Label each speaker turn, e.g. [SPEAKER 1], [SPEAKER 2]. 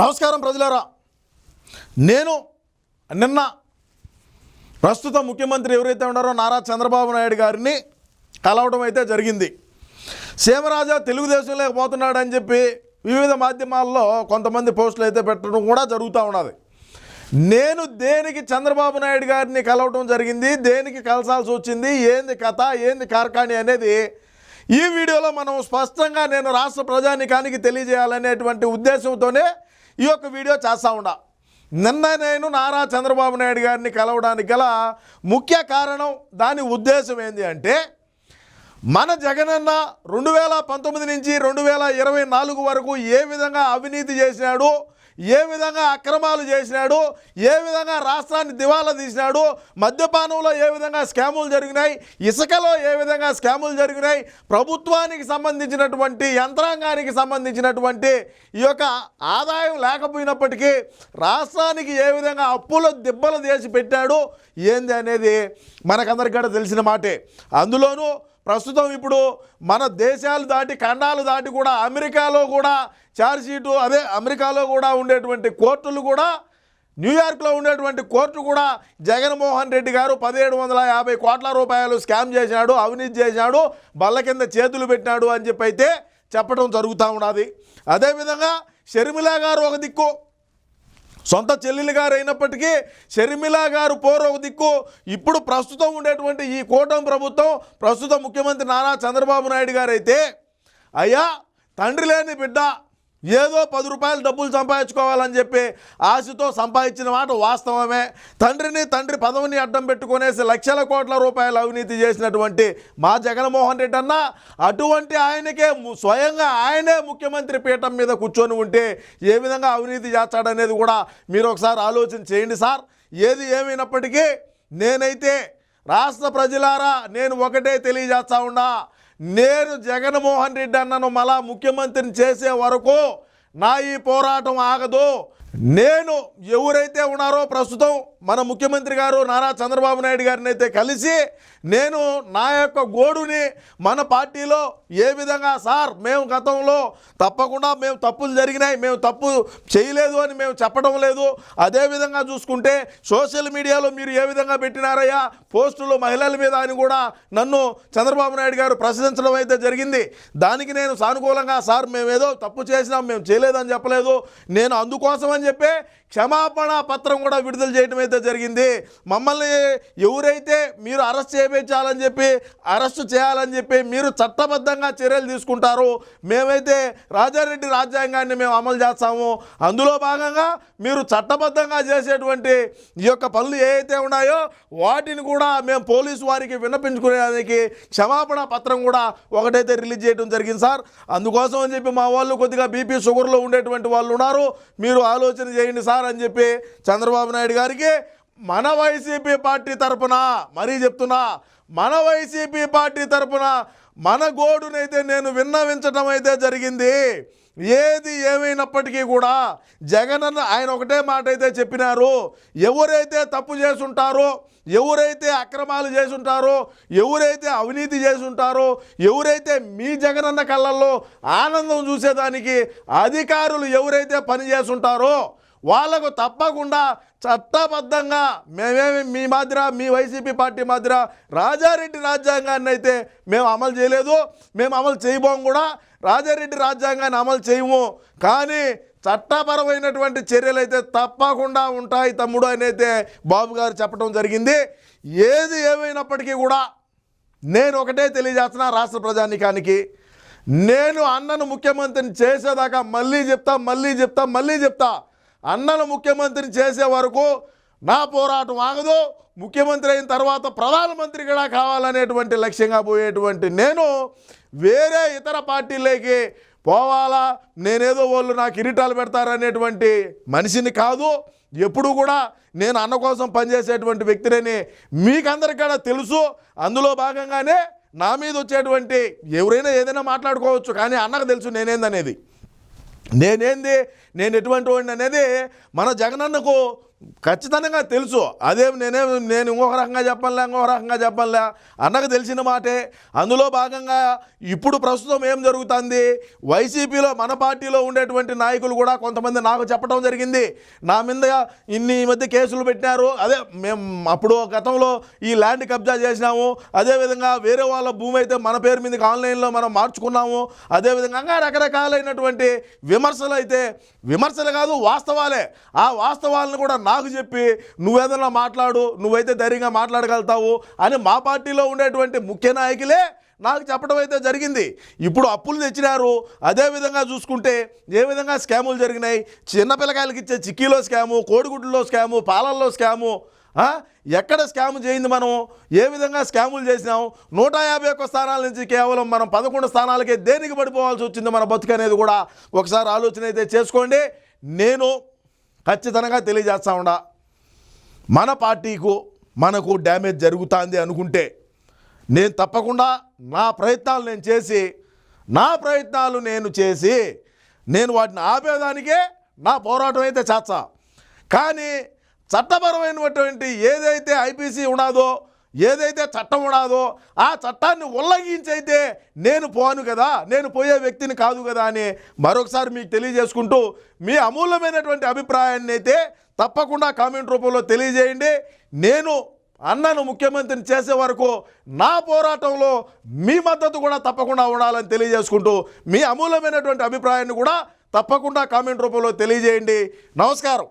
[SPEAKER 1] నమస్కారం ప్రజలారా. నేను నిన్న ప్రస్తుత ముఖ్యమంత్రి ఎవరైతే ఉన్నారో నారా చంద్రబాబు నాయుడు గారిని కలవడం అయితే జరిగింది. సీమరాజా తెలుగుదేశంలోకి పోతున్నాడని చెప్పి వివిధ మాధ్యమాల్లో కొంతమంది పోస్టులు అయితే పెట్టడం కూడా జరుగుతూ ఉన్నది. నేను దేనికి చంద్రబాబు నాయుడు గారిని కలవడం జరిగింది దేనికి కలసాల్సి వచ్చింది ఏంది కథ ఏంది కార్ఖాని అనేది ఈ వీడియోలో మనం స్పష్టంగా నేను రాష్ట్ర ప్రజానికానికి తెలియజేయాలనేటువంటి ఉద్దేశంతోనే ఈ యొక్క వీడియో చేస్తా ఉన్నా నిన్న నేను నారా చంద్రబాబు నాయుడు గారిని కలవడానికి గల ముఖ్య కారణం దాని ఉద్దేశం ఏంటి అంటే మన జగనన్న రెండు వేల పంతొమ్మిది నుంచి రెండు వేల ఇరవై నాలుగు వరకు ఏ విధంగా అవినీతి చేసినాడు ఏ విధంగా అక్రమాలు చేసినాడు ఏ విధంగా రాష్ట్రాన్ని దివాలా తీసినాడు మద్యపానంలో ఏ విధంగా స్కాములు జరిగినాయి ఇసుకలో ఏ విధంగా స్కాములు జరిగినాయి ప్రభుత్వానికి సంబంధించినటువంటి యంత్రాంగానికి సంబంధించినటువంటి ఈ యొక్క ఆదాయం లేకపోయినప్పటికీ రాష్ట్రానికి ఏ విధంగా అప్పుల దిబ్బలు చేసి పెట్టాడు ఏంది అనేది మనకందరికీ కూడా తెలిసిన మాటే. అందులోనూ ప్రస్తుతం ఇప్పుడు మన దేశాలు దాటి ఖండాలు దాటి కూడా అమెరికాలో కూడా ఛార్జ్షీటు అదే అమెరికాలో కూడా ఉండేటువంటి కోర్టులు కూడా న్యూయార్క్లో ఉండేటువంటి కోర్టు కూడా జగన్మోహన్ రెడ్డి గారు పదిహేడు వందల యాభై కోట్ల రూపాయలు స్కామ్ చేశాడు అవినీతి చేశాడు బల్ల కింద చేతులు పెట్టినాడు అని చెప్పి అయితే చెప్పడం జరుగుతూ ఉన్నది. అదేవిధంగా షర్మిల గారు ఒక దిక్కు. సొంత చెల్లెలు గారు అయినప్పటికీ షర్మిల గారు పోరు ఒక దిక్కు ఇప్పుడు ప్రస్తుతం ఉండేటువంటి ఈ కూటమి ప్రభుత్వం ప్రస్తుత ముఖ్యమంత్రి నారా చంద్రబాబు నాయుడు గారు అయితే అయ్యా తండ్రి లేని బిడ్డ ఏదో పది రూపాయలు డబ్బులు సంపాదించుకోవాలని చెప్పి ఆశతో సంపాదించిన మాట వాస్తవమే. తండ్రిని తండ్రి పదవిని అడ్డం పెట్టుకునేసి లక్షల కోట్ల రూపాయలు అవినీతి చేసినటువంటి మా జగన్మోహన్ రెడ్డి అన్న అటువంటి ఆయనకే స్వయంగా ఆయనే ముఖ్యమంత్రి పీఠం మీద కూర్చొని ఉంటే ఏ విధంగా అవినీతి చేస్తాడనేది కూడా మీరు ఒకసారి ఆలోచన చేయండి సార్. ఏది ఏమైనప్పటికీ నేనైతే రాష్ట్ర ప్రజలారా నేను ఒకటే తెలియజేస్తా ఉన్నా. నేను జగన్మోహన్ రెడ్డి అన్నను మళ్ళా ముఖ్యమంత్రిని చేసే వరకు నా ఈ పోరాటం ఆగదు. నేను ఎవరైతే ఉన్నారో ప్రస్తుతం మన ముఖ్యమంత్రి గారు నారా చంద్రబాబు నాయుడు గారిని అయితే కలిసి నేను నా యొక్క గోడుని మన పార్టీలో ఏ విధంగా సార్ మేము గతంలో తప్పకుండా మేము తప్పులు జరిగినాయి మేము తప్పు చేయలేదు అని మేము చెప్పడం లేదు. అదేవిధంగా చూసుకుంటే సోషల్ మీడియాలో మీరు ఏ విధంగా పెట్టినారయ్యా? పోస్టులు మహిళల మీద అని కూడా నన్ను చంద్రబాబు నాయుడు గారు ప్రశ్నించడం అయితే జరిగింది. దానికి నేను సానుకూలంగా సార్ మేము ఏదో తప్పు చేసినాం మేము చేయలేదని చెప్పలేదు. నేను అందుకోసం అని చెప్పి క్షమాపణ పత్రం కూడా విడుదల చేయడం అయితే జరిగింది. మమ్మల్ని ఎవరైతే మీరు అరెస్ట్ చేయించాలని చెప్పి అరెస్ట్ చేయాలని చెప్పి మీరు చట్టబద్ధంగా చర్యలు తీసుకుంటారు మేమైతే రాజారెడ్డి రాజ్యాంగాన్ని మేము అమలు చేస్తాము. అందులో భాగంగా మీరు చట్టబద్ధంగా చేసేటువంటి ఈ యొక్క పనులు ఏవైతే ఉన్నాయో వాటిని కూడా మేము పోలీసు వారికి విన్నపించుకునేదానికి క్షమాపణ పత్రం కూడా ఒకటైతే రిలీజ్ చేయడం జరిగింది సార్. అందుకోసం అని చెప్పి మా వాళ్ళు కొద్దిగా బీపీ షుగర్లో ఉండేటువంటి వాళ్ళు ఉన్నారు. మీరు ఆలోచన ఆలోచన చేయండి సార్ అని చెప్పి చంద్రబాబు నాయుడు గారికి మన వైసీపీ పార్టీ తరపున మరీ చెప్తున్నా మన వైసీపీ పార్టీ తరపున మన గోడునైతే నేను విన్నవించడం అయితే జరిగింది. ఏది ఏమైనప్పటికీ కూడా జగన్ ఆయన ఒకటే మాట అయితే చెప్పినారు. ఎవరైతే తప్పు చేసుంటారో ఎవరైతే అక్రమాలు చేసుంటారో ఎవరైతే అవినీతి చేసుంటారో ఎవరైతే మీ జగనన్న కళ్ళల్లో ఆనందం చూసేదానికి అధికారులు ఎవరైతే పని చేసుంటారో వాళ్ళకు తప్పకుండా చట్టబద్ధంగా మేమేమి మీ మాదిర మీ వైసీపీ పార్టీ మాదిర రాజారెడ్డి రాజ్యాంగాన్ని అయితే మేము అమలు చేయలేదు. మేము అమలు చేయబోం కూడా రాజారెడ్డి రాజ్యాంగాన్ని అమలు చేయము. కానీ చట్టపరమైనటువంటి చర్యలు అయితే తప్పకుండా ఉంటాయి తమ్ముడు అని అయితే బాబు గారు చెప్పడం జరిగింది. ఏది ఏమైనప్పటికీ కూడా నేను ఒకటే తెలియజేస్తున్నా రాష్ట్ర ప్రజానికానికి. నేను అన్నను ముఖ్యమంత్రిని చేసేదాకా మళ్ళీ చెప్తా మళ్ళీ చెప్తా మళ్ళీ చెప్తా. అన్నను ముఖ్యమంత్రిని చేసే వరకు నా పోరాటం ఆగదు. ముఖ్యమంత్రి అయిన తర్వాత ప్రధానమంత్రి కూడా కావాలనేటువంటి లక్ష్యంగా పోయేటువంటి నేను వేరే ఇతర పార్టీలకి పోవాలా నేనేదో వాళ్ళు నాకు కిరీటాలు పెడతారనేటువంటి మనిషిని కాదు. ఎప్పుడు కూడా నేను అన్న కోసం పనిచేసేటువంటి వ్యక్తినని మీకందరికీ కూడా తెలుసు. అందులో భాగంగానే నా మీద వచ్చేటువంటి ఎవరైనా ఏదైనా మాట్లాడుకోవచ్చు కానీ అన్నకు తెలుసు నేనేందనేది. నేనేంది? నేను ఎటువంటి వాడిని అనేది మన జగనన్నకు ఖచ్చితంగా తెలుసు. అదేం నేనేం నేను ఇంకొక రకంగా చెప్పనులే ఇంకొక రకంగా చెప్పనులే. అన్నకు తెలిసిన మాటే. అందులో భాగంగా ఇప్పుడు ప్రస్తుతం ఏం జరుగుతుంది? వైసీపీలో మన పార్టీలో ఉండేటువంటి నాయకులు కూడా కొంతమంది నాకు చెప్పడం జరిగింది. నా మీద ఇన్ని ఈ మధ్య కేసులు పెట్టినారు. అదే మేము అప్పుడు గతంలో ఈ ల్యాండ్ కబ్జా చేసినాము. అదేవిధంగా వేరే వాళ్ళ భూమి అయితే మన పేరు మీదకి ఆన్లైన్లో మనం మార్చుకున్నాము. అదేవిధంగా రకరకాలైనటువంటి విమర్శలు అయితే విమర్శలు కాదు వాస్తవాలే. ఆ వాస్తవాలను కూడా నాకు చెప్పి నువ్వేదన్నా మాట్లాడు నువ్వైతే ధైర్యంగా మాట్లాడగలుగుతావు అని మా పార్టీలో ఉండేటువంటి ముఖ్య నాయకులే నాకు చెప్పడం అయితే జరిగింది. ఇప్పుడు అప్పులు తెచ్చినారు. అదేవిధంగా చూసుకుంటే ఏ విధంగా స్కాములు జరిగినాయి? చిన్నపిల్లకాయలకి ఇచ్చే చిక్కీలో స్కాము కోడిగుడ్లలో స్కాము పాలల్లో స్కాము ఎక్కడ స్కామ్ చేయింది మనం? ఏ విధంగా స్కాములు చేసినాం? నూట యాభై ఒక్క స్థానాల నుంచి కేవలం మనం పదకొండు స్థానాలకే దేనికి పడిపోవాల్సి వచ్చింది మన బతుకు అనేది కూడా ఒకసారి ఆలోచన అయితే చేసుకోండి. నేను ఖచ్చితంగా తెలియజేస్తా ఉండా. మన పార్టీకు మనకు డ్యామేజ్ జరుగుతుంది అనుకుంటే నేను తప్పకుండా నా ప్రయత్నాలు నేను చేసి నా ప్రయత్నాలు నేను చేసి నేను వాటిని ఆపేదానికే నా పోరాటం అయితే చేస్తా. కానీ చట్టపరమైనటువంటి ఏదైతే ఐపీసీ ఉన్నాదో ఏదైతే చట్టం ఉన్నదో ఆ చట్టాన్ని ఉల్లంఘించైతే నేను పోను కదా నేను పోయే వ్యక్తిని కాదు కదా అని మరొకసారి మీకు తెలియజేసుకుంటూ మీ అమూల్యమైనటువంటి అభిప్రాయాన్ని అయితే తప్పకుండా కామెంట్ రూపంలో తెలియజేయండి. నేను అన్నను ముఖ్యమంత్రిని చేసే వరకు నా పోరాటంలో మీ మద్దతు కూడా తప్పకుండా ఉండాలని తెలియజేసుకుంటూ మీ అమూల్యమైనటువంటి అభిప్రాయాన్ని కూడా తప్పకుండా కామెంట్ రూపంలో తెలియజేయండి. నమస్కారం.